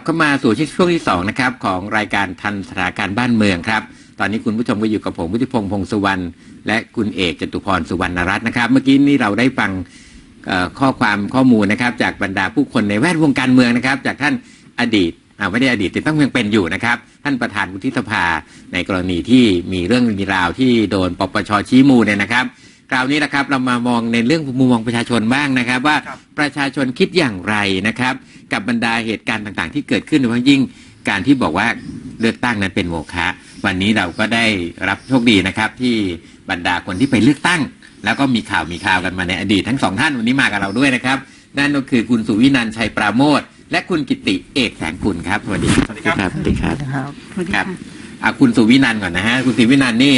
บเข้ามาสู่ช่วงที่สองนะครับของรายการทันสถานการณ์บ้านเมืองครับ ตอนนี้คุณผู้ชมก็อยู่กับผมวุฒิพงษ์พงษ์สุวรรณและคุณเอกจตุพรสุวรรณรัตน์นะครับ เมื่อกี้นี้เราได้ฟังข้อความข้อมูลนะครับจากบรรดาผู้คนในแวดวงการเมืองนะครับ จากท่านอดีตไม่ได้อดีตแต่ต้องยังเป็นอยู่นะครับ ท่านประธานวุฒิสภาในกรณีที่มีเรื่องมีราวที่โดนปปชชี้มูลเนี่ยนะครับคราวนี้นะครับเรามามองในเรื่องมุมมองประชาชนบ้างนะครับ ว่ารประชาชนคิดอย่างไรนะครับ กับบรรดาเหตุการณ์ต่างๆ ที่เกิดขึ้นโดยเฉพาะยิ่งการที่บอกว่าเลือกตั้งนั้นเป็นโมฆะวันนี้เราก็ได้รับโชคดีนะครับที่บรรดาคนที่ไปเลือกตั้ง แล้วก็มีข่าวมีข่าวกันมาในอดีตทั้งสองท่านวันนี้มากับเราด้วยนะครับ นั่นก็คือคุณสุวินันท์ชัยปราโมทและคุณกิติเอกแสงคุณครับสวัสดีสวัสดีครับสวัสดีครับครับสวัสดีครัค่ะบอะคุณสุวินันท์ก่อนนะฮะคุณสุวินันท์นี่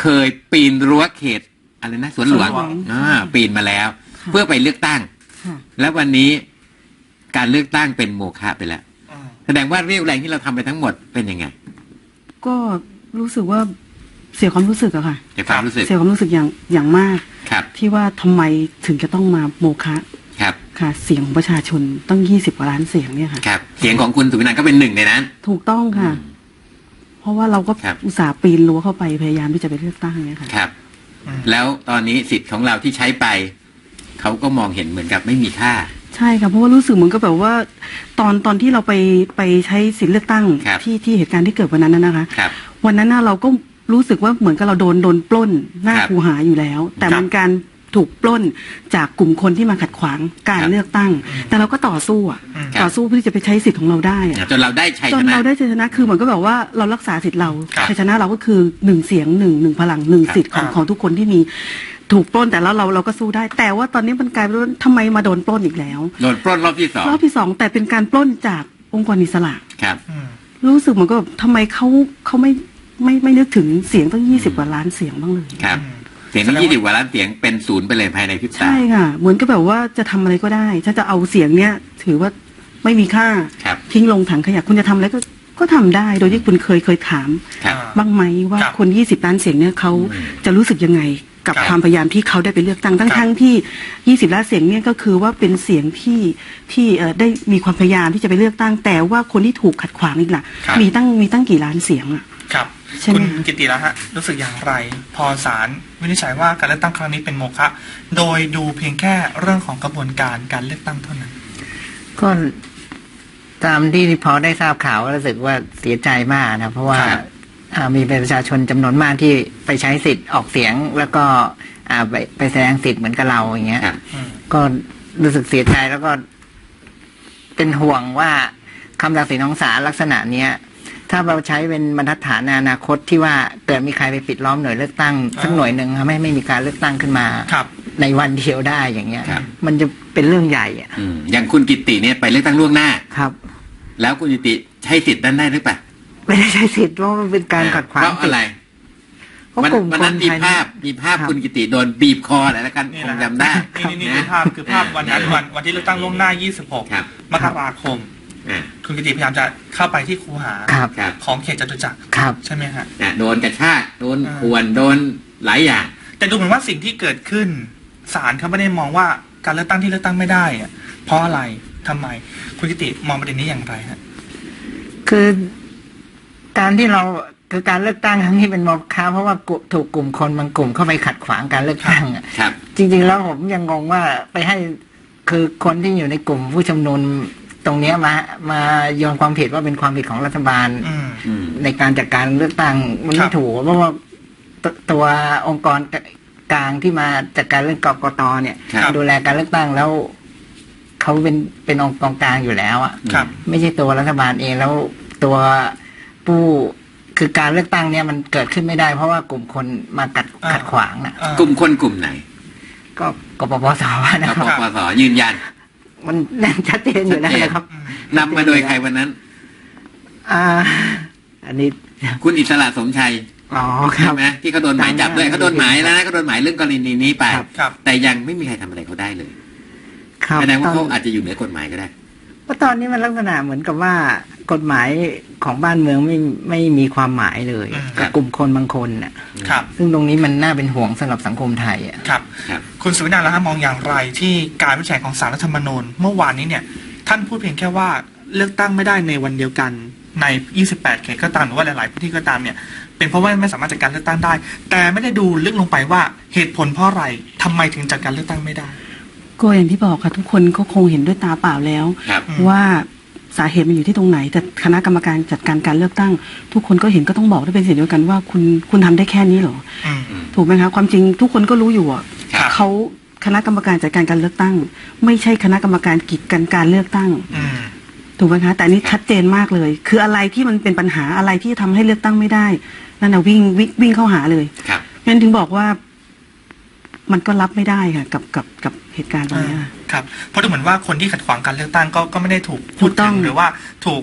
เคยปีนรั้วเขตอะไรนะสวนหลวงสวนหลวงอ่าปีนมาแล้วค่ะเพื่อไปเลือกตั้งค่ะแล้ววันนี้ การเลือกตั้งเป็นโมฆะไปแล้วอ่าแสดงว่าเรียวแรงที่เราทำไปทั้งหมดเป็นยังไง ก็รู้สึกว่าเสียความรู้สึกอะค่ะในความรู้สึกเสียความรู้สึกอย่างอย่างมากครับที่ว่าทำไมถึงจะต้องมาโมคะครับค่ะ เสียงของประชาชนต้องยี่สิบกว่าล้านเสียงเนี่ยค่ะครับเสียงของคุณสุวินันท์ก็เป็นหนึ่งในนั้น ถูกต้องค่ะ เพราะว่าเราก็ครับอุตส่าห์ปีนรั้วเข้าไปพยายามที่จะไปเลือกตั้งเนี่ยค่ะครับอืมแล้วตอนนี้สิทธิ์ของเราที่ใช้ไป เขาก็มองเห็นเหมือนกับไม่มีค่า ใช่ค่ะเพราะว่ารู้สึกเหมือนกับแบบว่า ตอนตอนที่เราไปไปใช้สิทธิเลือกตั้งครับ ที่ที่เหตุการณ์ที่เกิดวันนั้นน่ะนะคะ ครับ วันนั้นน่ะเราก็รู้สึกว่าเหมือนกับเราโดนโดนปล้นหน้าครับคูหาอยู่แล้ว แต่ครับมันการถูกปล้นจากกลุ่มคนที่มาขัดขวางการครับเลือกตั้ง แต่เราก็ต่อสู้อะอืมต่อสู้เพื่อที่จะไปใช้สิทธิ์ของเราได้อะจนเราได้ชัยจชนนะ เราได้ชัยชนะคือเหมือนก็แบบว่าเรารักษาสิทธิ์เราครับชัยชนะเราก็คือหนึ่งเสียงหนึ่งหนึ่งพลังหนึ่งครับ สิทธิ์ของอ่าของทุกคนที่มี ถูกปล้นแต่แล้วเราเราก็สู้ได้ แต่ว่าตอนนี้มันกลายเป็นว่าทำไมมาโดนปล้นอีกแล้ว โดนปล้นรอบที่สองรอบที่สองแต่เป็นการปล้นจากองค์กรอิสระ ครับ อืม รู้สึกเหมือนก็แบบทำไมเขาเขาไม่ไม่ไม่นึกถึงเสียงตั้งยี่สิบกว่าล้านเสียงบ้างเลย ครับอืมเสียงที่ยี่สิบกว่าล้านเสียงเป็นศูนย์ไปเลยภายในพริบตา ใช่ค่ะ เหมือนก็แบบว่าจะทำอะไรก็ได้ ถ้าจะเอาเสียงเนี้ยถือว่าไม่มีค่า ครับทิ้งลงถังขยะคุณจะทำอะไรก็ก็ทำได้ โดยที่คุณเคยเคยถาม ครับ บ้างไหมว่าครับ คนยี่สิบล้านเสียงเนี่ยเขาอืมจะรู้สึกยังไง กับครับความพยายามที่เขาได้ไปเลือกตั้งทั้งครับ ทั้งที่ยี่สิบล้านเสียงเนี่ยก็คือว่าเป็นเสียงที่ที่เอ่อได้มีความพยายามที่จะไปเลือกตั้ง แต่ว่าคนที่ถูกขัดขวางอีกล่ะครับ มีตั้งมีตั้งกี่ล้านเสียงอะ ครับ ใช่ไหมคุณกิติแล้วฮะ รู้สึกอย่างไร พอศาลวินิจฉัยว่าการเลือกตั้งครั้งนี้เป็นโมฆะโดยดูเพียงแค่เรื่องของกระบวนการการเลือกตั้งเท่านั้น ก็ตามที่พอได้ทราบข่าวก็รู้สึกว่าเสียใจมากนะ เพราะว่าครับอ่า มีประชาชนจำนวนมากที่ไปใช้สิทธิ์ออกเสียง แล้วก็อ่าไปไปแสดงสิทธิ์เหมือนกับเราอย่างเงี้ยครับอืมก็รู้สึกเสียใจแล้วก็ เป็นห่วงว่าคำตัดสินของศาลลักษณะเนี้ยถ้าเราใช้เป็นบรรทัดฐานในอนาคตที่ว่าเกิดมีใครไปปิดล้อมหน่วยเลือกตั้งสักหน่วยหนึ่งทำให้ไม่มีการเลือกตั้งขึ้นมาครับ ในวันเดียวได้อย่างเงี้ยครับมันจะเป็นเรื่องใหญ่อะอืมอย่างคุณกิติเนี่ยไปเลือกตั้งล่วงหน้าครับ แล้วคุณกิติใช้สิทธิ์นั้นได้หรือเปล่า ไม่ได้ใช้สิทธิ์เพราะมันเป็นการขัดขวางเพราะอะไรเพราะวันกลุ่มวันคนั้นนมีไทยภาพมีภาพรับ คุณกิติโดนบีบคออะไรแล้วกันนี่คแหงละจำได้นี่นี่นี่ภาพคือภาพวันนั้นวันวันที่เลือกตั้งล่วงหน้า26ครับมกราคม อ่าคุณกิติพยายามจะเข้าไปที่คูหาครับ ครับของเขตจตุจักรครับ ใช่ไหมฮะ อะโดนกระชากโดนอ่า ขวนโดนหลายอย่าง แต่ดูเหมือนว่าสิ่งที่เกิดขึ้นศาลเขาไม่ได้มองว่าการเลือกตั้งที่เลือกตั้งไม่ได้อะเพราะอะไรทำไม คุณกิติมองประเด็นนี้อย่างไรฮะ คือ การที่เราคือการเลือกตั้งครั้งนี้เป็นโมฆะเพราะว่ากุถูกกลุ่มคนบางกลุ่มเข้าไปขัดขวางการเลือกตั้งอะครับ จริง ๆ แล้วผมยังงงว่าไปให้คือคนที่อยู่ในกลุ่มผู้ชุมนุมตรงเนี้ยมามาโยนความผิดว่าเป็นความผิดของรัฐบาลอืมอืมในการจัดการเลือกตั้งมันครัไม่บถูกเพราะว่าตตัวองค์กรกลางที่มาจัดการเรื่องกกตเนี่ยครับดูแลการเลือกตั้งแล้วเขาเป็นเป็นองค์กรกลางอยู่แล้วอะครับไม่ใช่ตัวรัฐบาลเองแล้วตัว ผู้คือการเลือกตั้งเนี่ยมันเกิดขึ้นไม่ได้ เพราะว่ากลุ่มคนมากัดอ่า ขัดขวางน่ะอ่ากลุ่มคนกลุ่มไหนก็กปปสนะกครับ ปปสยืนยัน มันแน่นชัดเจนอยู่แล้วนะครับ อืมนำมาโดยใครวันนั้น อ่า อันนี้คุณอิสระสมชัยอ๋อคใช่รับไหมที่เขาโดนหมายจับด้วยเขาโดนหมายแล้วนะเขาโดนหมายเรื่องกรณีนี้ไป ครับ ครับ แต่ยังไม่มีใครทำอะไรเขาได้เลยครับแสดงว่าตเขาอนอาจจะอยู่เหนือกฎหมายก็ได้ เพราะตอนนี้มันลักษณะเหมือนกับว่ากฎหมายของบ้านเมืองไม่ไม่มีความหมายเลยอืมครักับบกลุ่มคนบางคนน่ะ ครับ ซึ่งตรงนี้มันน่าเป็นห่วงสำหรับสังคมไทยอะ ครับ ครับ คุณสุวินันท์แล้วฮะมองอย่างไรที่การวินิจฉัยของศาลรัฐธรรมนูญเมื่อวานนี้เนี่ย ท่านพูดเพียงแค่ว่าเลือกตั้งไม่ได้ในวันเดียวกันใน 28 เขตก็ตามหรือว่าหลาย ๆ พื้นที่ก็ตามเนี่ย เป็นเพราะว่าไม่สามารถจัดการเลือกตั้งได้ แต่ไม่ได้ดูลึกลงไปว่าเหตุผลเพราะอะไรทำไมถึงจัดการเลือกตั้งไม่ได้ ก็อย่างที่บอกค่ะ ทุกคนก็คงเห็นด้วยตาเปล่าแล้ว ครับอืมว่าสาเหตุมันอยู่ที่ตรงไหน แต่คณะกรรมการจัดการการเลือกตั้ง ทุกคนก็เห็นก็ต้องบอกได้เป็นเสียงเดียวกันว่าคุณคุณทำได้แค่นี้เหรอ อืม ถูกไหมคะความจริงทุกคนก็รู้อยู่อะครับเขาคณะกรรมการจัดการการเลือกตั้ง ไม่ใช่คณะกรรมการกีดกันการเลือกตั้ง อืม ถูกไหมคะ แต่อันนี้ชัดเจนมากเลย คืออะไรที่มันเป็นปัญหาอะไรที่ทำให้เลือกตั้งไม่ได้นั่นนะวิ่งวิ่งวิ่งเข้าหาเลยครับ งั้นถึงบอกว่า มันก็รับไม่ได้ค่ะกับกับกับเหตุการณ์ตรงเนี้ยค่ะ ครับเพราะดูเหมือนว่าคนที่ขัดขวางการเลือกตั้งก็ก็ไม่ได้ถูกพูดถูกต้ถึองง หรือว่าถูก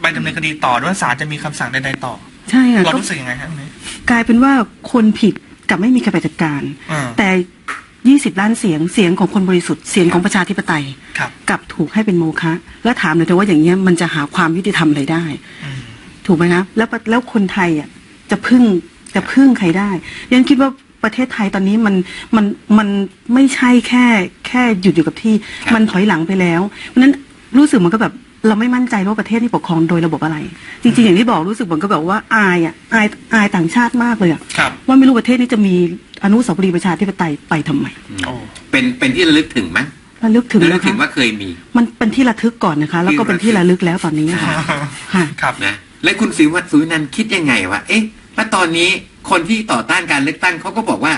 ใบดำเนินคดีต่อหรือว่าศาลจะมีคำสั่งใดๆต่อใช่ค่ะเราก็รู้สึกยังไงครับตรงนี้กลายเป็นว่าคนผิดกับไม่มีใครไปจัดการ อ่าแต่ยี่สิบล้านเสียงเสียงของคนบริสุทธิ์เสียงของประชาธิปไตยครับกลับถูกให้เป็นโมฆะแล้วถามเลยเถอะว่าอย่างเงี้ยมันจะหาความยุติธรรมอะไรได้ อืม ถูกไหมครับแล้วแล้วคนไทยอะจะพึ่งจะพึ่งใครได้ยังคิดว่า ประเทศไทยตอนนี้มันมันมันไม่ใช่แค่แค่หยุดอยู่กับที่ครับมันถอยหลังไปแล้วเพราะฉะนั้นรู้สึกมันก็แบบเราไม่มั่นใจว่าประเทศนี้ปกครองโดยระบบอะไร จริง ๆ อย่างที่บอกรู้สึกมันก็แบบว่าอายอะอายอายต่างชาติมากเลยอะครับ ว่าไม่รู้ประเทศนี้จะมีอนุสาวรีย์ประชาธิปไตยไปทำไมโอ้เป็นเป็นที่ระลึกถึงไหมระลึกถึงระลึนะกถึคะงว่าเคยมี มันเป็นที่ระทึกก่อนนะคะ แล้วก็เป็นที่ระลึกแล้วตอนนี้ค่ะค่ะ ครับ นะและคุณศิวัตรสุวินันท์คิดยังไงวะเอ๊ะ แล้วตอนนี้คนที่ต่อต้านการเลือกตั้งเขาก็บอกว่า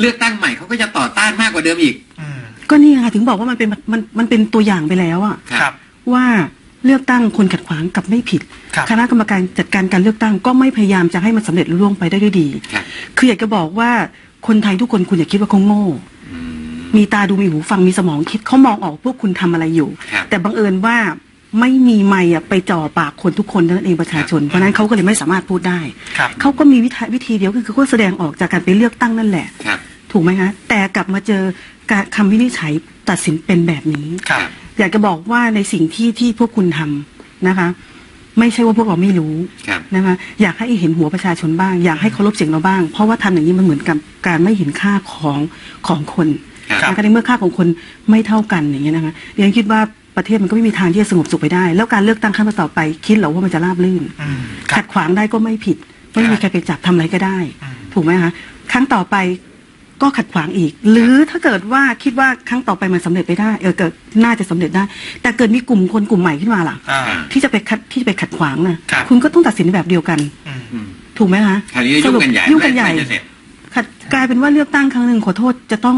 เลือกตั้งใหม่เขาก็จะต่อต้านมากกว่าเดิมอีก อืมก็นี่ค่ะถึงบอกว่ามันเป็นมันมันเป็นตัวอย่างไปแล้วอะครับ ว่าเลือกตั้งคนขัดขวางกับไม่ผิด ครับ คณะกรรมการจัดการการเลือกตั้งก็ไม่พยายามจะให้มันสำเร็จรุ่ล่วงไปได้ด้วยดี ครับ คืออยากจะบอกว่าคนไทยทุกคนคุณอย่าคิดว่าเขาโง่อืมมีตาดูมีหูฟังมีสมองคิดเขามองออกพวกคุณทำอะไรอยู่ ครับ แต่บังเอิญว่า ไม่มีไมค์อะไปจ่อปากคนทุกคนนั่นเองประชาชน เพราะฉะนั้นเขาก็เลยไม่สามารถพูดได้ ครับเขาก็มีวิธีวิธีเดียวก็คือเขาแสดงออกจากการไปเลือกตั้งนั่นแหละ ครับ ถูกไหมคะแต่กลับมาเจอการคำวินิจฉัยตัดสินเป็นแบบนี้ ครับ อยากจะบอกว่าในสิ่งที่ที่พวกคุณทำนะคะ ไม่ใช่ว่าพวกเราไม่รู้ครับ นะคะอยากให้เห็นหัวประชาชนบ้าง อยากให้เคารพเสียงเราบ้าง เพราะว่าทำอย่างนี้มันเหมือนกับการไม่เห็นค่าของของคนครับครับนะคะในเมื่อค่าของคนไม่เท่ากันอย่างเงี้ยนะคะเรียนคิดว่า ประเทศมันก็ไม่มีทางที่จะสงบสุขไปได้ แล้วการเลือกตั้งครั้งต่อไป คิดเหรอว่ามันจะราบรื่น อืมคขัรับ ดขวางได้ก็ไม่ผิด ไม่มีใครไปจับทำอะไรก็ได้ อืม ถูกไหมคะครั้งต่อไปก็ขัดขวางอีก หรือถ้าเกิดว่าคิดว่าครั้งต่อไปมันสำเร็จไปได้เออเกิดน่าจะสำเร็จได้ แต่เกิดมีกลุ่มคนกลุ่มใหม่ขึ้นมาล่ะ อ่า ที่จะไปขัดที่จะไปขัดขวางนะครับคุณก็ต้องตัดสินแบบเดียวกัน อืม อืมถูกไหมคะคราวนี้จะยุ่งกันใหญ่ยุ่งกันใหญ่เมื่อจะเสร็จ ขัดกลายเป็นว่าเลือกตั้งครั้งหนึ่งขอโทษจะต้อง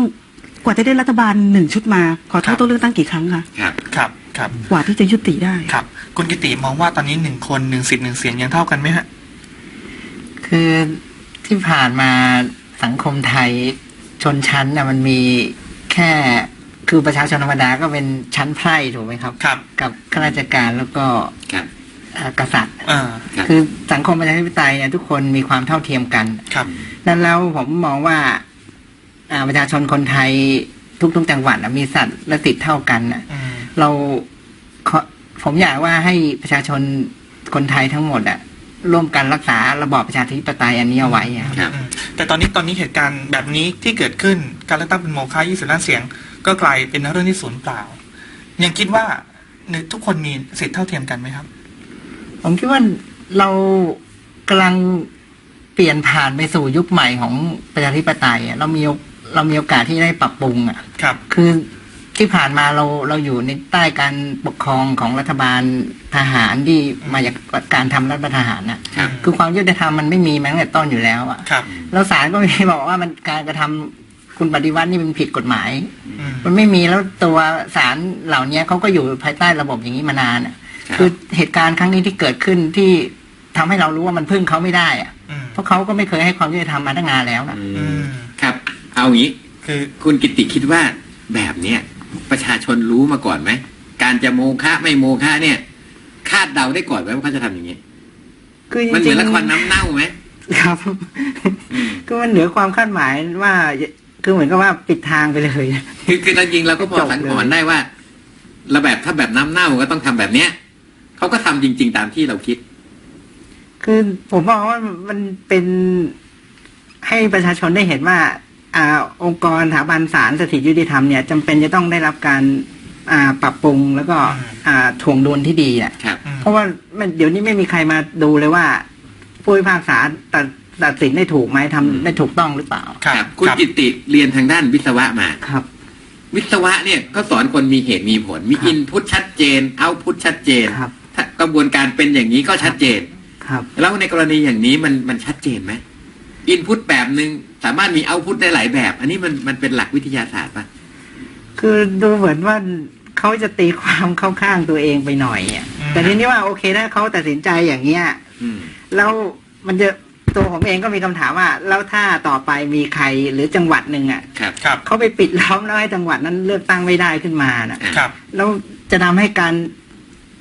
กว่าจะได้รัฐบาลหนึ่งชุดมา ขอโทครัษบต้องเลือกตั้งกี่ครั้งคะครับ ครับ ครับ กว่าที่จะยุติได้ครับ คุณกิติมองว่าตอนนี้หนึ่งคนหนึ่งสิทธิ์หนึ่งเสียงยังเท่ากันไหมฮะ คือที่ผ่านมาสังคมไทยชนชั้นนะมันมีแค่คือประชาชนธรรมดาก็เป็นชั้นไพร่ถูกไหมครับ ครับ กับข้าราชการแล้วก็ครับเอ่อกษัตริย์อ่าครับคือสังคมประชาธิปไตยเนี่ยทุกคนมีความเท่าเทียมกัน ครับดังนั้นแล้วผมมองว่าอ่า ประชาชนคนไทยทุกๆจังหวัดน่ะมีสัตว์และสิทธิ์เท่ากันน่ะอืมเราขอผมอยากว่าให้ประชาชนคนไทยทั้งหมดอะร่วมกันรักษาระบอบประชาธิปไตยอันนี้เอาไว้อะครับครับอืมแต่ตอนนี้ตอนนี้เหตุการณ์แบบนี้ที่เกิดขึ้นการเลือกตั้งเป็นโมฆะ20ล้านเสียง ก็กลายเป็นเรื่องที่สูญเปล่า ยังคิดว่าทุกคนมีสิทธิ์เท่าเทียมกันไหมครับ ผมคิดว่าเรากำลังเปลี่ยนผ่านไปสู่ยุคใหม่ของประชาธิปไตยอะเรามีโอ เรามีโอกาสที่ได้ปรับปรุงอะครับ คือที่ผ่านมาเราเราอยู่ในใต้การปกครองของรัฐบาลทหารที่มาจากการทำรัฐประหารน่ะครับคือความยุติธรรมมันไม่มีมาตั้งแต่ต้นอยู่แล้วอะครับแล้วศาลก็ไม่บอกว่ามันการกระทำคุณปฏิวัตินี่มันผิดกฎหมายอืมมันไม่มีแล้วตัวศาลเหล่านี้เขาก็อยู่ภายใต้ระบบอย่างนี้มานานอะครับคือเหตุการณ์ครั้งนี้ที่เกิดขึ้นที่ทำให้เรารู้ว่ามันพึ่งเขาไม่ได้อะอืมเพราะเขาก็ไม่เคยให้ความยุติธรรมมาตั้งนานแล้วนะอือืมมครับ เอางี้คือคุณกิติคิดว่าแบบเนี้ยประชาชนรู้มาก่อนไหมการจะโมฆะไม่โมฆะเนี่ย คาดเดาได้ก่อนไหมว่าเขาจะทำอย่างนี้คือจมันเหริมืองนละครๆน้ำเน่าไหมครับอืมก็มันเหนือความคาดหมายว่า คือเหมือนกับว่าปิดทางไปเลยคือคือจริงๆเราก็พอจบเลยสังหรณ์ได้ว่าระแบบถ้าแบบน้ำเน่าก็ต้องทำแบบเนี้ยเขาก็ทำจริง ๆ ตามที่เราคิด คือผมมองว่ามันเป็นให้ประชาชนได้เห็นว่า อ่าองค์กรสถาบันศาลสถิตยุติธรรมเนี่ยจำเป็นจะต้องได้รับการอ่าปรับปรุงแล้วก็อืมอ่าถ่วงดุลที่ดีอะครับอืมเพราะว่ามันเดี๋ยวนี้ไม่มีใครมาดูเลยว่าผู้พิพากษาตัดตัดสินได้ถูกไหมทำได้ถูกต้องหรือเปล่า ครับ คุณครับจิตติเรียนทางด้านวิศวะมาครับ วิศวะเนี่ยก็สอนคนมีเหตุมีผล มีครับอินพุตชัดเจน เอาพุตชัดเจนครับถ้ากระบวนการเป็นอย่างนี้ก็ชัดเจน ครับ แล้วในกรณีอย่างนี้มันมันชัดเจนไหม อินพุตแบบหนึ่งสามารถมีเอาพุตได้หลายแบบ อันนี้มันมันเป็นหลักวิทยาศาสตร์ปะคือดูเหมือนว่าเขาจะตีความเข้าข้างตัวเองไปหน่อยอะอืมแต่ทีนี้ว่าโอเคถ้าเขาตัดสินใจอย่างเงี้ยอืมแล้วมันจะตัวผมเองก็มีคำถามว่า แล้วถ้าต่อไปมีใครหรือจังหวัดหนึ่งอะครับครับเขาไปปิดล้อมแล้วให้จังหวัดนั้นเลือกตั้งไม่ได้ขึ้นมาน่ะครับแล้วจะทำให้การ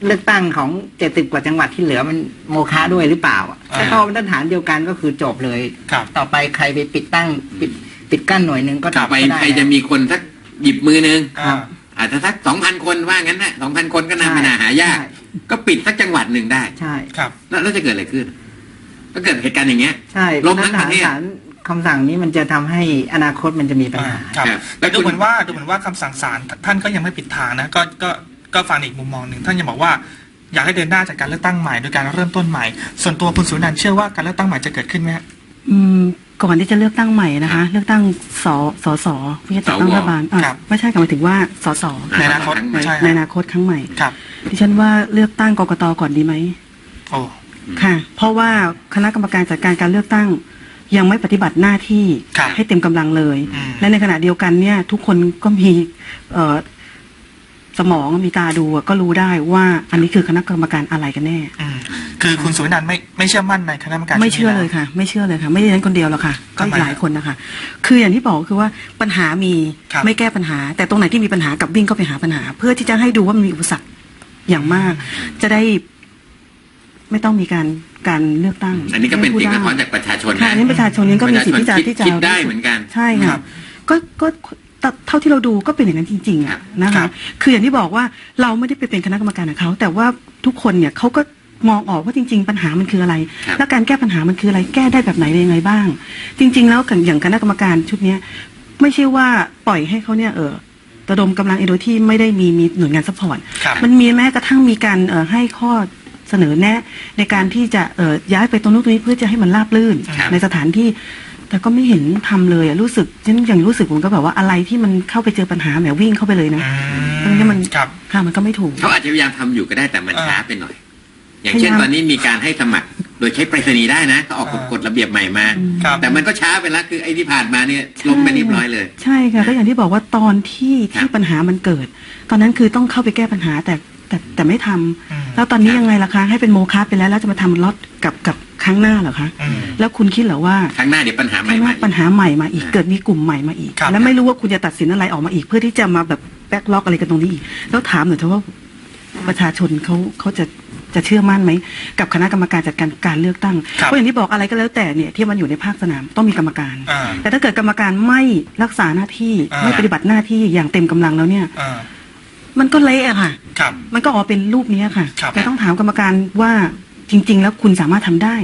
เลือกตั้งของเจ็ดสิบกว่าจังหวัดที่เหลือมันโมฆะด้วยหรือเปล่าอะอ่า ถ้าเขามาตรฐานเดียวกันก็คือจบเลย ครับ ต่อไปใครไปปิดตั้งปิดปิดกั้นหน่วยหนึ่งก็ต่อไปก็ด้ใครจะมีคนสักหยิบมือหนึงอ่าอาจจะสักสองพันคนว่างั้นนะสองพันคนก็น่าไม่น่าหายากใช่ก็ปิดสักจังหวัดหนึ่งได้ ใช่ ครับ แล้วแล้วจะเกิดอะไรขึ้นถ้าเกิดเหตุการณ์อย่างเงี้ย ใช่ลมทั้งประเทศศาลคำสั่งนี้มันจะทำให้อนาคตมันจะมีปัญอ่าหา ครับ ครับแต่ดูแล้วคุณเหมือนว่าดูเหมือนว่าคำสั่งศาลท่านก็ยังไม่ปิดทางนะ ก็ก็ ก็ฟังอีกมุมมองหนึ่งท่านยังบอกว่าอยากให้เดินหน้าจากการเลือกตั้งใหม่โดยการเริ่มต้นใหม่ ส่วนตัวคุณสุนันท์เชื่อว่าการเลือกตั้งใหม่จะเกิดขึ้นไหมฮะอืมก่อนที่จะเลือกตั้งใหม่นะคะ เลือกตั้งสสสไม่ใช่จัดตั้งสวรัฐบาลอะครับไม่ใช่กหมายถึงว่าสสในอนาคตครั้งใหไม่ม่ใช่ในฮะอนาคตครั้งใหม่ครับดิฉันว่าเลือกตั้งกกตก่อนดีไหมโอ้ค่ะ เพราะว่าคณะกรรมการจัดการการเลือกตั้ง ยังไม่ปฏิบัติหน้าที่ครับให้เต็มกำลังเลยอืมและในขณะเดียวกันเนี่ยทุกคนก็มีเอ่อ สมองมีตาดูอะก็รู้ได้ว่าอันนี้คือคณะกรรมการอะไรกันแน่ อืมคือคุณสุนันท์ไม่ไม่เชื่อมั่นในคณะกรรมการไม่เชื่อชุดนี้เลยค่ะ ไม่เชื่อเลยค่ะ ไม่ใช่ฉันคนเดียวหรอกค่ะ ก็อีทำไมกหลายคนนะคะคืออย่างที่บอกคือว่าปัญหามีครับ ไม่แก้ปัญหา แต่ตรงไหนที่มีปัญหากับวิ่งเข้าไปหาปัญหา เพื่อที่จะให้ดูว่ามันมีอุปสรรคอย่างมาก จะได้ ไม่ต้องมีการการเลือกตั้งอันนี้ก็เป็นเสียงให้สะผู้ท้อนได้จากประชาชนค่ะนะอันนี้ประชาชนนี้ก็มีสิทธิ์ที่จะประชาชนที่จะคิดได้เหมือนกัน ใช่ครัค่ะบ ก็ก็ แต่เท่าที่เราดูก็เป็นอย่างนั้นจริงๆครัอะบนะครัคะ บ คืออย่างที่บอกว่าเราไม่ได้ไปเป็นคณะกรรมการของเขาแต่ว่าทุกคนเนี่ยเขาก็มองออกว่าจริง ๆ ปัญหามันคืออะไร ครับ และการแก้ปัญหามันคืออะไรแก้ได้แบบไหนได้ยังไงบ้าง จริง ๆ แล้วอย่างคณะกรรมการชุดเนี้ยไม่ใช่ว่าปล่อยให้เขาเนี่ยเออระดมกำลังเองโดยที่ไม่ได้มีมีหน่วยงานซัพพอร์ต ครับ มันมีแม้กระทั่งมีการเอ่อให้ข้อเสนอแนะ ในการที่จะเอ่อย้ายไปตรงนู้นตรงนี้เพื่อจะให้มันราบรื่น ครับในสถานที่ แต่ก็ไม่เห็นทำเลยอะรู้สึกฉันยังรู้สึกผมก็แบบว่าอะไรที่มันเข้าไปเจอปัญหาแหมวิ่งเข้าไปเลยนะอืตรงนี้มันครับค่ะมันก็ไม่ถูกเขาอาจจะพยายามทำอยู่ก็ได้แต่มันเออช้าไปหน่อย อย่างเช่นพยายามตอนนี้มีการให้สมัครโดยใช้ไปรษณีย์ได้นะก็ออกกฎเออกฎระเบียบใหม่มาครับแต่มันก็ช้าไปแล้วคือไอ้ที่ผ่านมาเนี่ยล้มไปเรียบร้อยเลย ใช่ค่ะก็อย่างที่บอกว่าตอนที่ครัที่บปัญหามันเกิด ตอนนั้นคือต้องเข้าไปแก้ปัญหาแต่ แต่แต่ไม่ทำอืมแล้วตอนนี้ยังไงล่ะคะ ให้เป็นโมฆะไปแล้วแล้วจะมาทำล็อตกับกับครั้งหน้าเหรอคะอืมแล้วคุณคิดเหรอว่าครั้งหน้าเดี๋ยวปัญหาใหม่ข้างหมาน้าปัญหาใหม่มาอีกอ่าเกิดมีกลุ่มใหม่มาอีกครับแล้วไม่รู้ว่าคุณจะตัดสินอะไรออกมาอีก เพื่อที่จะมาแบบแบ็กล็อกอะไรกันตรงนี้อีกแล้วถามหน่อยเถอะว่าประชาชนเขาเขาจะจะเชื่อมั่นไหมกับคณะกรรมการจัดการการเลือกตั้งครับเพราะอย่างที่บอกอะไรก็แล้วแต่เนี่ยที่มันอยู่ในภาคสนามต้องมีกรรมการอ่าแต่ถ้าเกิดกรรมการไม่รักษาหน้าที่อ่าไม่ปฏิบัติหน้าที่อย่างเต็มกำลังแล้วเนี่ยอ่า มันก็เละอะค่ะ ครับ มันก็ออกเป็นรูปนี้ค่ะ ครับแต่ต้องถามกรรมการว่าจริง ๆ แล้วคุณสามารถทำได้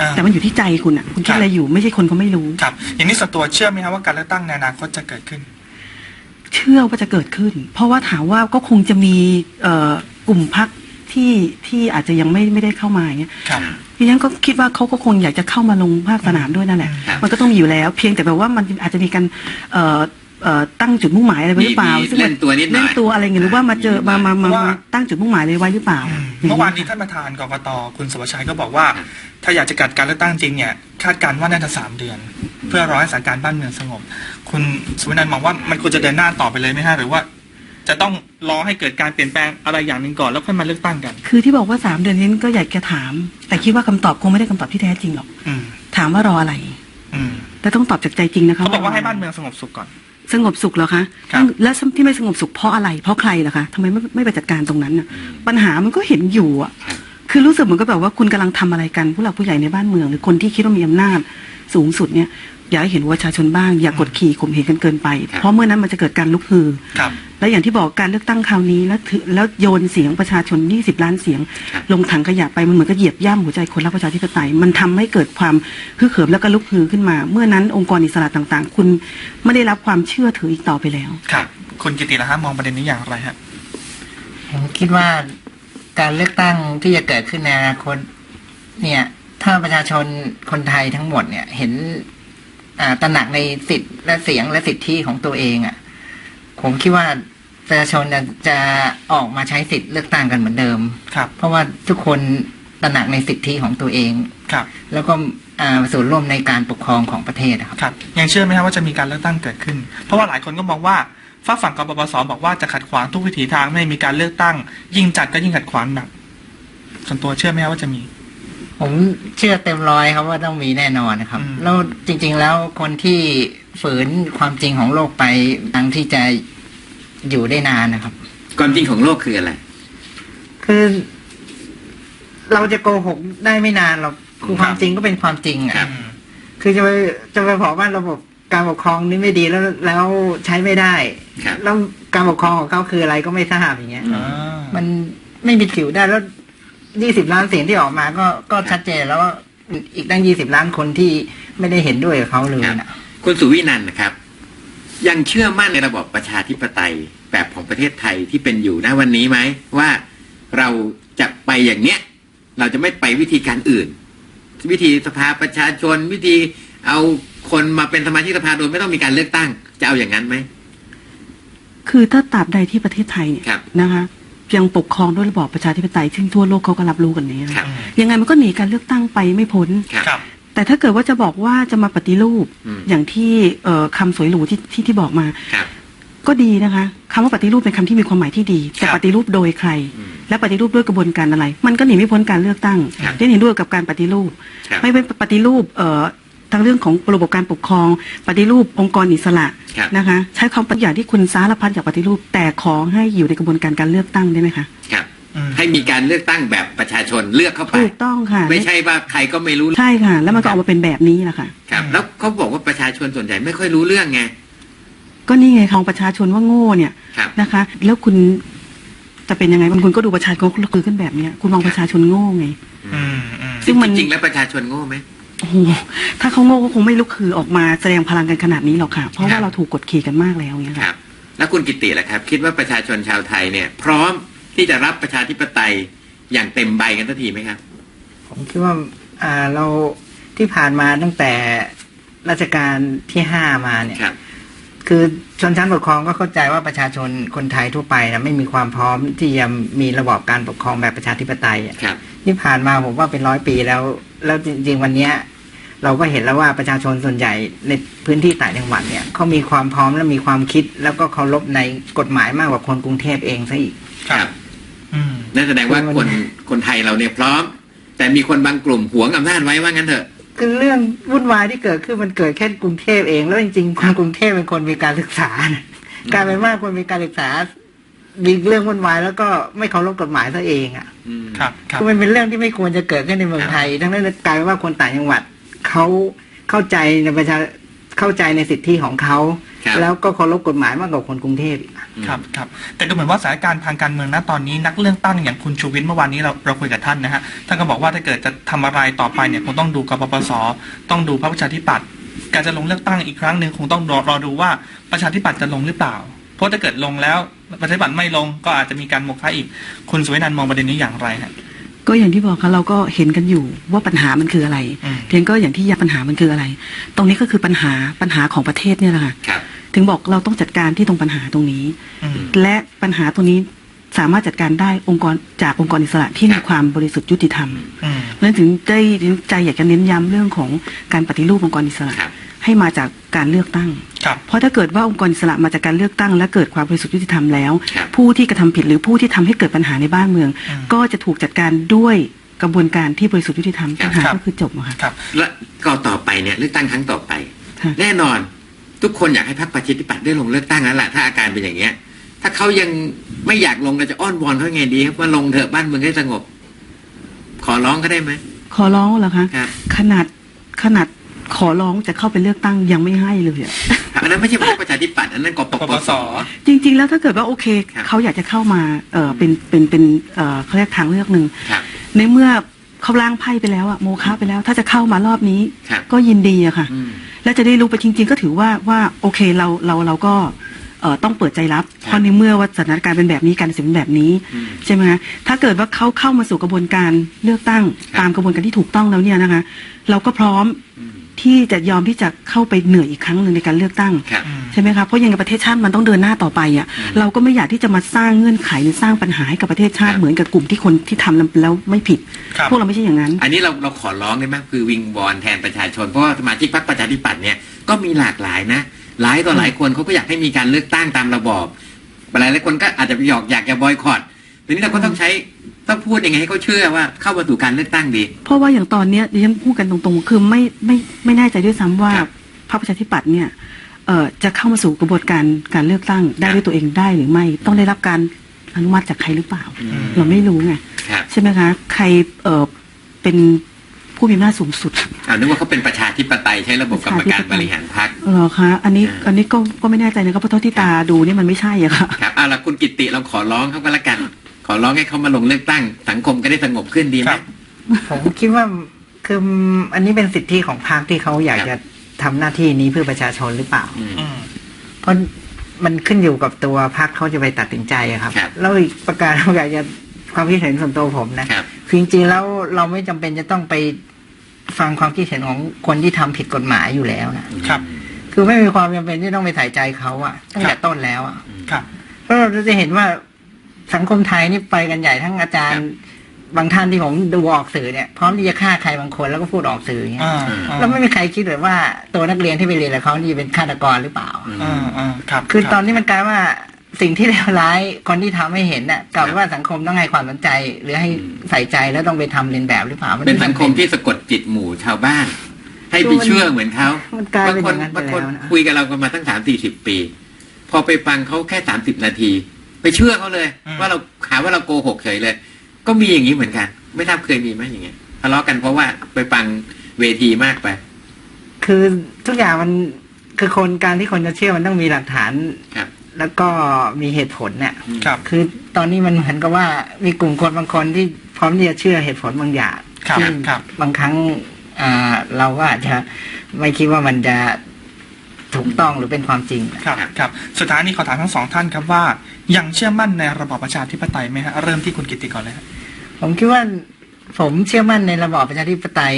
อ่าแต่มันอยู่ที่ใจคุณอะคุณคิดอะไรอยู่ไม่ใช่คนเขาไม่รู้ ครับ อย่างนี้ส่วนตัวเชื่อไหมครับว่าการเลือกตั้งในอนาคตจะเกิดขึ้น เชื่อว่าจะเกิดขึ้น เพราะว่าถามว่าก็คงจะมีเอ่อกลุ่มพักที่ที่อาจจะยังไม่ไม่ได้เข้ามาอย่างเงี้ยครับ ดิฉันก็คิดว่าเขาก็คงอยากจะเข้ามาลงภาคสนามด้วยนั่นแหละ ครับ มันก็ต้องมีอยู่แล้ว เพียงแต่แบบว่ามันอาจจะมีการเอ่อ เอ่อตั้งจุดมุ่งหมายอะไรไว้หรือเปล่ามีซึ่งเล่นตัวนิดหน่อย เล่นตัวอะไรเงี้ยหรือว่ามาเจอมามามาเพราะว่า มาตั้งจุดมุ่งหมายเลยไว้หรือเปล่าอืมเมื่อวานนี้ท่านประธานกกตคุณสุวชัยก็บอกว่า ถ้าอยากจะกัดการเลือกตั้งจริงเนี่ยคาดการณ์ว่าน่าจะสามเดือน เพื่อรอให้สถานการณ์บ้านเมืองสงบ คุณสุวินันท์มองว่ามันควรจะเดินหน้าต่อไปเลยไหมฮะหรือว่า จะต้องรอให้เกิดการเปลี่ยนแปลงอะไรอย่างหนึ่งก่อนแล้วค่อยมาเลือกตั้งกัน คือที่บอกว่าสามเดือนนี้ก็อยากจะถาม แต่คิดว่าคำตอบคงไม่ได้คำตอบที่แท้จริงหรอกอืมถามว่ารออะไร อืมแต่ต้องตอบจากใจจริงนะคะเขาบอกว่าให้รบ้านเมืองสงบสุขก่อน สงบสุขเหรอคะครับ แล้วที่ไม่สงบสุขเพราะอะไร เพราะใครล่ะคะทำไมไม่ไม่ไปจัดการตรงนั้นน่ะปัญหามันก็เห็นอยู่อะ คือรู้สึกเหมือนกับแบบว่าคุณกำลังทำอะไรกันผู้หลักผู้ใหญ่ในบ้านเมือง หรือคนที่คิดว่ามีอำนาจสูงสุดเนี่ย อยากให้เห็นประชาชนบ้าง อย่ากดขี่ข่มเหงกันเกินไป ครับ เพราะเมื่อนั้นมันจะเกิดการลุกฮือ ครับ แล้วอย่างที่บอกการเลือกตั้งคราวนี้แล้วถือแล้วโยนเสียงประชาชน 20 ล้านเสียง ครับ ลงถังขยะไปมันเหมือนกับเหยียบย่ำหัวใจคนรักประชาธิปไตย มันทำให้เกิดความฮึกเหิมแล้วก็ลุกฮือขึ้นมา เมื่อนั้นองค์กรอิสระต่างๆ คุณไม่ได้รับความเชื่อถืออีกต่อไปแล้ว ครับคุณกิตินะฮะมองประเด็นนี้อย่างไรฮะ ผมคิดว่าการเลือกตั้งที่จะเกิดขึ้นในอนาคตเนี่ย ถ้าประชาชนคนไทยทั้งหมดเนี่ย เห็นอ่า ตระหนักในสิทธิ์และเสียงและสิทธิของตัวเองอะ่ะ ผมคิดว่าประชาชนจะจะออกมาใช้สิทธิ์เลือกตั้งกันเหมือนเดิม ครับ เพราะว่าทุกคนตระหนักในสิทธิของตัวเอง ครับ แล้วก็อ่าส่วนร่วมในการปกครองของประเทศอะครับครับ ยังเชื่อไหมครับว่าจะมีการเลือกตั้งเกิดขึ้น เพราะว่าหลายคนก็มองว่าฝ้ากฝั่งกปปสบอกว่าจะขัดขวางทุกวิถีทางไม่ให้มีการเลือกตั้ง ยิ่งจัดก็ยิ่งขัดขวางหนักส่วนตัวเชื่อไหมครับว่าจะมี ผมเชื่อเต็มร้อยครับว่าต้องมีแน่นอนนะครับ อืม แล้วจริง ๆ แล้วคนที่ฝืนความจริงของโลกไปทางที่จะอยู่ได้นานนะครับ ความจริงของโลกคืออะไร คือ เราจะโกหกได้ไม่นานหรอกคือความจริงก็เป็นความจริงอะครับอืม คือจะไปจะไปบอกว่าระบบการปกครองนี้ไม่ดีแล้วแล้วใช้ไม่ได้ ครับ แล้วการปกครองของเขาคืออะไรก็ไม่ทราบอย่างเงี้ยอ่ามันไม่มีผิวได้แล้ว ยี่สิบล้านเสียงที่ออกมาก็ก็ชัดเจนแล้วว่าอีกตั้งยี่สิบล้านคนที่ไม่ได้เห็นด้วยกับเขาเลยนะคุณสุวินันท์นะครับ ยังเชื่อมั่นในระบอบประชาธิปไตยแบบของประเทศไทยที่เป็นอยู่ณวันนี้ไหมว่าเราจะไปอย่างเนี้ย เราจะไม่ไปวิธีการอื่น วิธีสภาประชาชนวิธีเอาคนมาเป็นสมาชิกสภาโดยไม่ต้องมีการเลือกตั้ง จะเอาอย่างนั้นไหมคือถ้าตราบใดที่ประเทศไทยเนี่ยครับนะคะ ยังปกครองด้วยระบอบประชาธิปไตยซึ่งทั่วโลกเขาก็รับรู้กันนี้นะครับยังไงมันก็หนีการเลือกตั้งไปไม่พ้นครับครับ แต่ถ้าเกิดว่าจะบอกว่าจะมาปฏิรูปอืม อย่างที่เอ่อคำสวยหรูที่ที่ที่บอกมา ครับ ก็ดีนะคะคำว่าปฏิรูปเป็นคำที่มีความหมายที่ดี แต่ครับ ปฏิรูปโดยใคร อืมและปฏิรูปด้วยกระบวนการอะไร มันก็หนีไม่พ้นการเลือกตั้งครับที่เห็นด้วยกับการปฏิรูป ครับ ไม่เป็นปฏิรูปเอ่อ ทางเรื่องของระบบการปกครองปฏิรูปองค์กรอิสระครับนะคะ ใช้คำปัญญาที่คุณสารพัดอยากปฏิรูป แต่ขอให้อยู่ในกระบวนการการเลือกตั้งได้ไหมคะครับ อืม ให้มีการเลือกตั้งแบบประชาชนเลือกเข้าไป ถูกต้องค่ะไม่ใช่ว่าใครก็ไม่รู้ใช่ค่ะ แล้วมันก็ออกมาเป็นแบบนี้แหละค่ะ ครับ แล้วเขาบอกว่าประชาชนส่วนใหญ่ไม่ค่อยรู้เรื่องไงก็นี่ไงของประชาชนว่าโง่เนี่ยครับ นะคะ แล้วคุณจะเป็นยังไงบางคนก็ดูประชาชนคือขึ้นแบบเนี้ยคุณมองประชาชนโง่ไง อืมอืมซึ่งมัน จริงๆแล้วประชาชนโง่ไหม โอ้โหถ้าเขาโง่ก็คงไม่ลุกคือออกมาแสดงพลังกันขนาดนี้หรอกค่ะ เพราะครัว่าบเราถูกกดขี่กันมากแล้วเนี่ยคค่ะ รับ แล้วคุณกิติล่ะครับ คิดว่าประชาชนชาวไทยเนี่ย พร้อมที่จะรับประชาธิปไตยอย่างเต็มใบกันทันทีไหมครับ ผมคิดว่าอ่าเราที่ผ่านมาตั้งแต่รัชกาลที่ห้ามาเนี่ย ครับ คือชนชั้นปกครองก็เข้าใจว่าประชาชนคนไทยทั่วไปนะไม่มีความพร้อมที่จะมีระบอบการปกครองแบบประชาธิปไตยอะครับ ที่ผ่านมาผมว่าเป็นร้อยปีแล้ว แล้วจริง ๆ วันเนี้ยเราก็เห็นแล้วว่าประชาชนส่วนใหญ่ในพื้นที่ต่างจังหวัดเนี่ยเขามีความพร้อมและมีความคิด แล้วก็เคารพในกฎหมายมากกว่าคนกรุงเทพเองซะอีกครับอืมนั่นแสดงว่าคือคมันนคนไทยเราเนี่ยพร้อม แต่มีคนบางกลุ่มหวงอำนาจไว้ว่างั้นเถอะคือเรื่องวุ่นวายที่เกิดขึ้นมันเกิดแค่กรุงเทพเอง แล้วจริงๆคนกรุงเทพเป็นคนมีการศึกษานะกลายเป็นว่าคนมีการศึกษา มีเรื่องวุ่นวายแล้วก็ไม่เคารพกฎหมายซะเองอะอืมครับครับคือมันเป็นเรื่องที่ไม่ควรจะเกิดขึ้นในเมืองไทย ทั้งนั้นกลายเป็นว่าคนต่างจังหวัดเขาเข้าใจในประชาเข้าใจในสิทธิของเขาครับแล้วก็เคารพกฎหมายมากกว่าคนกรุงเทพอีกครับครับแต่ดูเหมือนว่าสถานการณ์ทางการเมืองณตอนนี้นักเลือกตั้งอย่างคุณชูวิทย์เมื่อวานนี้เราเราคุยกับท่านนะฮะท่านก็บอกว่าถ้าเกิดจะทำอะไรต่อไปเนี่ยคงต้องดูกปปสต้องดูพรรคประชาธิปัตย์การจะลงเลือกตั้งอีกครั้งหนึ่งคงต้องรอรอดูว่าประชาธิปัตย์จะลงหรือเปล่า เพราะถ้าเกิดลงแล้วประชาธิปัตย์ไม่ลงก็อาจจะมีการโมฆะอีก คุณสุวินันท์มองประเด็นนี้อย่างไรฮะก็อย่างที่บอกค่ะเราก็เห็นกันอยู่ว่าปัญหามันคืออะไรอืมเพียงก็อย่างที่ยาปัญหามันคืออะไร ตรงนี้ก็คือปัญหาปัญหาของประเทศเนี่ยแหละค่ะครับถึงบอกเราต้องจัดการที่ตรงปัญหาตรงนี้อืมและปัญหาตรงนี้สามารถจัดการได้องค์กรจากองค์กรอิสระที่คมีรับความบริสุทธิ์ยุติธรรมอืมเพราะฉะนั้นถึงใจใจอยากจะเน้นย้ำเรื่องของการปฏิรูปองค์กรอิสระครับ ให้มาจากการเลือกตั้ง ครับ เพราะถ้าเกิดว่าองค์กรอิสระมาจากการเลือกตั้ง และเกิดความบริสุทธิ์ยุติธรรมแล้ว ครับผู้ที่กระทำผิดหรือผู้ที่ทำให้เกิดปัญหาในบ้านเมือง อืมก็จะถูกจัดการด้วยกระบวนการที่บริสุทธิ์ยุติธรรมครับปัญหาครับ ก็คือจบอะค่ะ ครับ และก็ต่อไปเนี่ยเลือกตั้งครั้งต่อไป ค่ะ แน่นอนทุกคนอยากให้พรรคประชาธิปัตย์ได้ลงเลือกตั้งแล้วล่ะถ้าอาการเป็นอย่างเงี้ย ถ้าเขายังไม่อยากลงเราจะอ้อนวอนเขาไงดีครับว่าลงเถอะบ้านเมืองให้สงบ ขอร้องเขาได้ไหมขอร้องเหรอคะ ครับ ขนาดขนาด ขอร้องจะเข้าไปเลือกตั้งยังไม่ให้เลยอะ อันนั้นไม่ใช่พรรคประชาธิปัตย์อันนั้นกปกปปสสจริง ๆ แล้วถ้าเกิดว่าโอเค ครับ เขาอยากจะเข้ามาเออเป็นเป็นเป็นเออเขาเรียกทางเลือกหนึ่งครับ ในเมื่อเขาล้างไพ่ไปแล้วอะโมฆะไปแล้ว ถ้าจะเข้ามารอบนี้ครับ ก็ยินดีอะค่ะ อืม แล้วจะได้รู้ไปจริง ๆ ก็ถือว่าว่าโอเคเราเราเราก็เอ่อต้องเปิดใจรับครับ เพราะในเมื่อว่าสถานการณ์เป็นแบบนี้การตัดสินเป็นแบบนี้ อืมใช่ไหมคะถ้าเกิดว่าเขาเข้ามาสู่กระบวนการเลือกตั้งครับ ตามกระบวนการที่ถูกต้องแล้วเนี่ยนะคะ เราก็พร้อมอืม ที่จะยอมที่จะเข้าไปเหนื่อยอีกครั้งหนึ่งในการเลือกตั้ง ครับอืมใช่ไหมคะเพราะยังไงประเทศชาติมันต้องเดินหน้าต่อไปอะอืมเราก็ไม่อยากที่จะมาสร้างเงื่อนไขหรือสร้างปัญหาให้กับประเทศชาติครับ เหมือนกับกลุ่มที่คนที่ทำแล้วไม่ผิด ครับ พวกเราไม่ใช่อย่างนั้น อันนี้เราเราขอร้องได้ไหมคือวิงวอนแทนประชาชน เพราะว่าสมาชิกพรรคประชาธิปัตย์เนี่ยก็มีหลากหลายนะ หลายต่อหลายคนเขาก็อยากให้มีการเลือกตั้งตามระบอบหลายหลายคนก็อาจจะอยากอยากจะบอยคอรดทีนี้เราก็ต้องใช้ ต้องพูดยังไงให้เขาเชื่อว่าเข้ามาสู่การเลือกตั้งดี เพราะว่าอย่างตอนเนี้ยดิฉันพูดกันตรงๆ คือไม่ไม่ไม่แน่ใจด้วยซ้ำว่าครับ พรรคประชาธิปัตย์เนี่ยเอ่อจะเข้ามาสู่กระบวนการการเลือกตั้งได้ครับด้วยตัวเองได้หรือไม่ ต้องได้รับการอนุมัติจากใครหรือเปล่าอืมเราไม่รู้ไงครับใช่ไหมคะ ใครเอ่อเป็นผู้มีอำนาจสูงสุด เอานึกว่าเขาเป็นประชาธิปไตยใช้ระบบกรรมการบริหารพรรค เหรอคะอันนี้อ่าอันนี้ก็ก็ไม่แน่ใจนะครับเพราะเท่าที่ตาดูเนี่ยมันไม่ใช่อะค่ะ ครับเอาละคุณกิตติเราขอร้องเขาก็แล้วกัน ขอร้องให้เขามาลงเลือกตั้ง สังคมก็ได้สงบขึ้นดีไหม ครับ ผมคิดว่าคืออันนี้เป็นสิทธิของพรรคที่เขาอยากครับ จะทำหน้าที่นี้เพื่อประชาชนหรือเปล่า อืม อืม เพราะมันขึ้นอยู่กับตัวพรรคเขาจะไปตัดสินใจอะครับ ครับ แล้วอีกประการผมอยากจะความคิดเห็นส่วนตัวผมนะ ครับ คือจริงๆแล้วเราไม่จำเป็นจะต้องไปฟังความคิดเห็นของคนที่ทำผิดกฎหมายอยู่แล้วนะครับ คือไม่มีความจำเป็นที่ต้องไปใส่ใจเขาอะตั้งแต่ต้นแล้วอะครับ เพราะเราจะเห็นว่า สังคมไทยนี่ไปกันใหญ่ทั้งอาจารย์ บางท่านที่ผมดูออกสื่อเนี่ยพร้อมที่จะฆ่าใครบางคนแล้วก็พูดออกสื่ออย่างเงี้ยอ่าอ่าแล้วไม่มีใครคิดเลยว่าตัวนักเรียนที่ไปเรียนกับเขานี่เป็นฆาตกรหรือเปล่า อ่าอ่าครับคือรับตอนนี้มันกลายว่าสิ่งที่เลวร้ายคนที่ทำให้เห็นน่ะกลับว่าสังคมต้องให้ความสนใจ หรือให้ใส่ใจแล้วต้องไปทำเรียนแบบหรือเปล่ามั เป็นสังคมที่สะกดจิตหมู่ชาวบ้าน ให้ไปเชื่อเหมือนเขามันกลายบางเป็นคอนย่างนั้นไปบางคนแล้วนะ คุยกับเรากันมาตั้งสามสี่สิบปี พอไปฟังเขาแค่สามสิบนาที ไปเชื่อเขาเลย อืม ว่าเราหาว่าเราโกหกเฉยเลย ก็มีอย่างนี้เหมือนกัน ไม่ทราบเคยมีไหมอย่างเงี้ยทะเลาะกันเพราะว่าไปฟังเวทีมากไป คือทุกอย่างมันคือคนการที่คนจะเชื่อมันต้องมีหลักฐาน ครับ แล้วก็มีเหตุผลเนี่ยครับ คือตอนนี้มันเหมือนกับว่ามีกลุ่มคนบางคนที่พร้อมที่จะเชื่อเหตุผลบางอย่างครับซึ่งครับบางครั้งอ่าเราก็อาจจะไม่คิดว่ามันจะถูกต้องหรือเป็นความจริง ครับครับ สุดท้ายนี้ขอถามทั้งสองท่านครับว่า ยังเชื่อมั่นในระบอบประชาธิปไตยไหมฮะเริ่มที่คุณกิตติก่อนเลยฮะผมคิดว่าผมเชื่อมั่นในระบอบประชาธิปไตย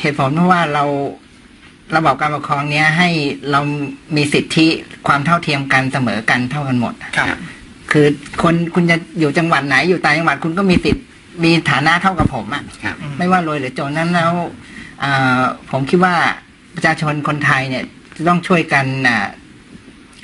เหตุผลเพราะว่าเราระบอบการปกครองเนี้ยให้เรามีสิทธิความเท่าเทียมกันเสมอกันเท่ากันหมด ครับ คือคนคุณจะอยู่จังหวัดไหนอยู่ต่างจังหวัดคุณก็มีสิทธิ์มีฐานะเท่ากับผมอะครับอืมไม่ว่ารวยหรือจนนั้นแล้วอ่าผมคิดว่าประชาชนคนไทยเนี่ยจะต้องช่วยกันอ่า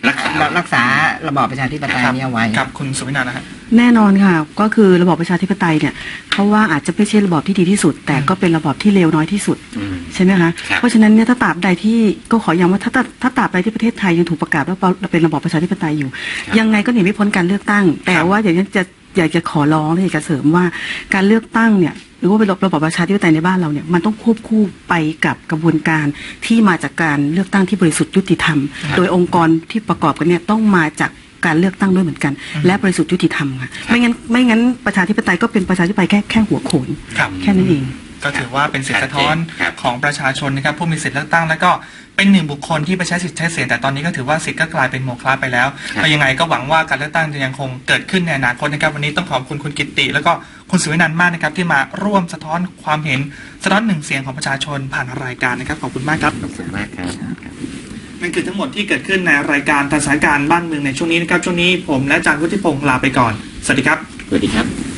รักษารักษาระบอบประชาธิปไตยครับนี้เอาไว้ ครับคุณสุวินานะฮะ แน่นอนค่ะ ก็คือระบอบประชาธิปไตยเนี่ยเขาว่าอาจจะไม่ใช่ระบอบที่ดีที่สุด แต่ก็เป็นระบอบที่เลวน้อยที่สุดอืม ใช่ไหมคะครับ เพราะฉะนั้นเนี่ยถ้าตราบใดที่ก็ขอย้ำว่าถ้าถ้าถ้าตราบใดที่ประเทศไทยยังถูกประกาศว่าเราเป็นระบอบประชาธิปไตยอยู่ ยังไงก็หนีไม่พ้นการเลือกตั้ง แต่ว่าอย่างนี้นจะอยากจะขอร้องและอยากจะเสริมว่าการเลือกตั้งเนี่ยห รือว่าเป็นระบอบประชาธิปไตยในบ้านเราเนี่ยมันต้องควบคู่ไปกับกระบวนการที่มาจากการเลือกตั้งที่บริสุทธิ์ยุติธรรม โดยองค์กรที่ประกอบกันเนี่ยต้องมาจากการเลือกตั้งด้วยเหมือนกัน และบริสุทธิ์ยุติธรรมค่ะไม่งั้นไม่งั้นประชาธิปไตยก็เป็นประชาธิปไตยแค่แค่หัวโขนครับแค่นั้นเอง ก็ถือว่าเป็นสิทธิสะท้อนครับของประชาชนนะครับผู้มีสิทธิเลือกตั้ง แล้วก็เป็นหนึ่งบุคคลที่ไปใช้สิทธิ์ใช้เสียงแต่ตอนนี้ก็ถือว่าสิทธิ์ก็กลายเป็นโมฆะไปแล้วครับก็ยังไงก็หวังว่าการเลือกตั้งจะยังคงเกิดขึ้นในอนาคตนะครับวันนี้ต้องขอบคุณคุณกิตติ แล้วก็คุณสุวินันท์มากนะครับที่มาร่วมสะท้อนความเห็นสะท้อนหนึ่งเสียงของประชาชนผ่านรายการนะครับขอบคุณมากครับขอบคุณมากครับนั่นคือทั้งหมดที่เกิดขึ้นในรายการทัศนการบ้านเมืองในช่วงนี้นะครับช่วงนี้ผมและอาจารย์วุฒิพงศ์ลาไปก่อนสวัสดีครับสวัสดีครับ